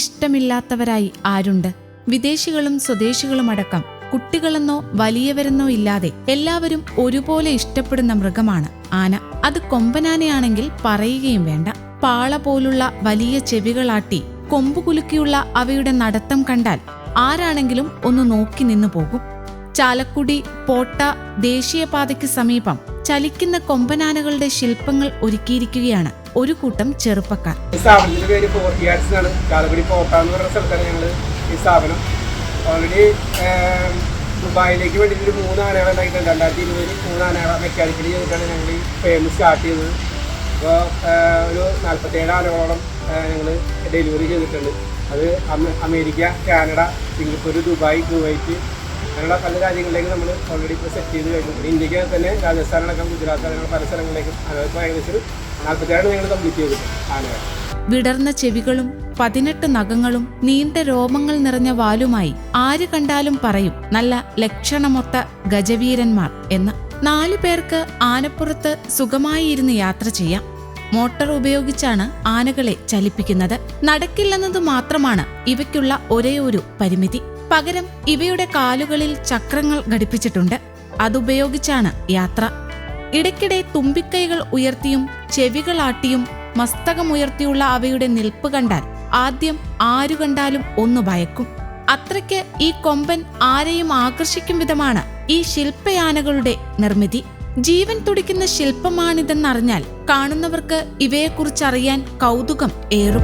ഇഷ്ടമില്ലാത്തവരായി ആരുണ്ട്? വിദേശികളും സ്വദേശികളുമടക്കം കുട്ടികളെന്നോ വലിയവരെന്നോ ഇല്ലാതെ എല്ലാവരും ഒരുപോലെ ഇഷ്ടപ്പെടുന്ന മൃഗമാണ് ആന. അത് കൊമ്പനാനയാണെങ്കിൽ പറയുകയും വേണ്ട. പാള പോലുള്ള വലിയ ചെവികളാട്ടി കൊമ്പുകുലുക്കിയുള്ള അവയുടെ നടത്തം കണ്ടാൽ ആരാണെങ്കിലും ഒന്ന് നോക്കി നിന്നു പോകും. ചാലക്കുടി പോട്ട ദേശീയപാതയ്ക്ക് സമീപം ചലിക്കുന്ന കൊമ്പനാനകളുടെ ശില്പങ്ങൾ ഒരുക്കിയിരിക്കുകയാണ് ഒരു കൂട്ടം ചെറുപ്പക്കാർ. ദുബായിലേക്ക് വേണ്ടിയിട്ട് ഒരു മൂന്ന് ആനകൾ ഉണ്ടായിട്ടുണ്ട്. രണ്ടായിരത്തി ഇരുപതിൽ മൂന്ന് ആനകളെ മെക്കാനിക്കലി ചെയ്തിട്ടാണ് ഞങ്ങൾ ഈ ഫേമസ് സ്റ്റാർട്ട് ചെയ്തത്. അപ്പോൾ ഒരു നാൽപ്പത്തേഴ് ആനകളോളം ഞങ്ങൾ ഡെലിവറി ചെയ്തിട്ടുണ്ട്. അത് America Canada Singapore Dubai Kuwait അങ്ങനെയുള്ള പല രാജ്യങ്ങളിലേക്ക് നമ്മൾ ഓൾറെഡി ഇപ്പോൾ സെറ്റ് ചെയ്ത് കഴിഞ്ഞു. ഇന്ത്യയ്ക്ക് തന്നെ രാജസ്ഥാനടക്കം ഗുജറാത്ത് അങ്ങനെയുള്ള പല സ്ഥലങ്ങളിലേക്കും അതിപ്പോൾ ഏകദേശം ഒരു നാൽപ്പത്തേഴ് ഞങ്ങൾ കംപ്ലീറ്റ് ചെയ്തിട്ടുണ്ട് ആനകൾ വിടർന്ന ചെവികളും പതിനെട്ട് നഖങ്ങളും നീണ്ട രോമങ്ങൾ നിറഞ്ഞ വാലുമായി ആര് കണ്ടാലും പറയും നല്ല ലക്ഷണമൊത്ത ഗജവീരന്മാർ എന്ന്. നാലു പേർക്ക് ആനപ്പുറത്ത് സുഖമായി ഇരുന്ന് യാത്ര ചെയ്യാം. മോട്ടോർ ഉപയോഗിച്ചാണ് ആനകളെ ചലിപ്പിക്കുന്നത്. നടക്കില്ലെന്നത് മാത്രമാണ് ഇവയ്ക്കുള്ള ഒരേ ഒരു പരിമിതി. പകരം ഇവയുടെ കാലുകളിൽ ചക്രങ്ങൾ ഘടിപ്പിച്ചിട്ടുണ്ട്. അതുപയോഗിച്ചാണ് യാത്ര. ഇടയ്ക്കിടെ തുമ്പിക്കൈകൾ ഉയർത്തിയും ചെവികളാട്ടിയും മസ്തകമുയർത്തിയുള്ള അവയുടെ നിൽപ്പ് കണ്ടാൽ ആദ്യം ആരു കണ്ടാലും ഒന്ന് ഭയക്കും. അത്രയ്ക്ക് ഈ കൊമ്പൻ ആരെയും ആകർഷിക്കും വിധമാണ് ഈ ശില്പയാനകളുടെ നിർമ്മിതി. ജീവൻ തുടിക്കുന്ന ശില്പമാണിതെന്നറിഞ്ഞാൽ കാണുന്നവർക്ക് ഇവയെക്കുറിച്ചറിയാൻ കൗതുകം ഏറും.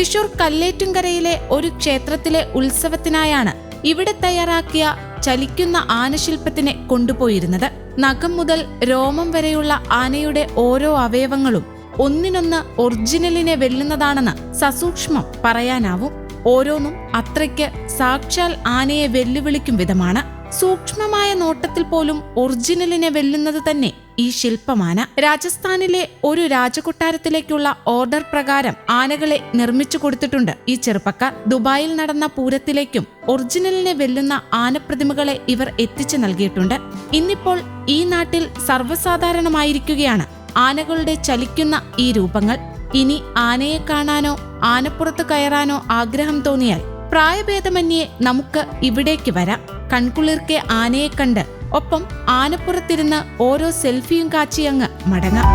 തൃശൂർ കല്ലേറ്റുംകരയിലെ ഒരു ക്ഷേത്രത്തിലെ ഉത്സവത്തിനായാണ് ഇവിടെ തയ്യാറാക്കിയ ചലിക്കുന്ന ആനശില്പത്തിനെ കൊണ്ടുപോയിരുന്നത്. നഖം മുതൽ രോമം വരെയുള്ള ആനയുടെ ഓരോ അവയവങ്ങളും ഒന്നിനൊന്ന് ഒറിജിനലിനെ വെല്ലുന്നതാണെന്ന് സസൂക്ഷ്മം പറയാനാവും. ഓരോന്നും അത്രയ്ക്ക് സാക്ഷാൽ ആനയെ വെല്ലുവിളിക്കും വിധമാണ്. സൂക്ഷ്മമായ നോട്ടത്തിൽ പോലും ഒറിജിനലിനെ വെല്ലുന്നത് തന്നെ ഈ ശില്പമാന രാജസ്ഥാനിലെ ഒരു രാജകൊട്ടാരത്തിലേക്കുള്ള ഓർഡർ പ്രകാരം ആനകളെ നിർമ്മിച്ചു കൊടുത്തിട്ടുണ്ട്. ഈ ചെറുപ്പക്കാർ ദുബായിൽ നടന്ന പൂരത്തിലേക്കും ഒറിജിനലിനെ വെല്ലുന്ന ആനപ്രതിമകളെ ഇവർ എത്തിച്ചു നൽകിയിട്ടുണ്ട്. ഇന്നിപ്പോൾ ഈ നാട്ടിൽ സർവസാധാരണമായിരിക്കുകയാണ് ആനകളുടെ ചലിക്കുന്ന ഈ രൂപങ്ങൾ. ഇനി ആനയെ കാണാനോ ആനപ്പുറത്ത് കയറാനോ ആഗ്രഹം തോന്നിയാൽ പ്രായഭേദമന്യേ നമുക്ക് ഇവിടേക്ക് വരാം. കൺകുളിർക്കെ ആനയെ കണ്ട് ഒപ്പം ആനപ്പുറത്തിരുന്ന് ഓരോ സെൽഫിയും കാച്ചിയങ്ങ് മടങ്ങാം.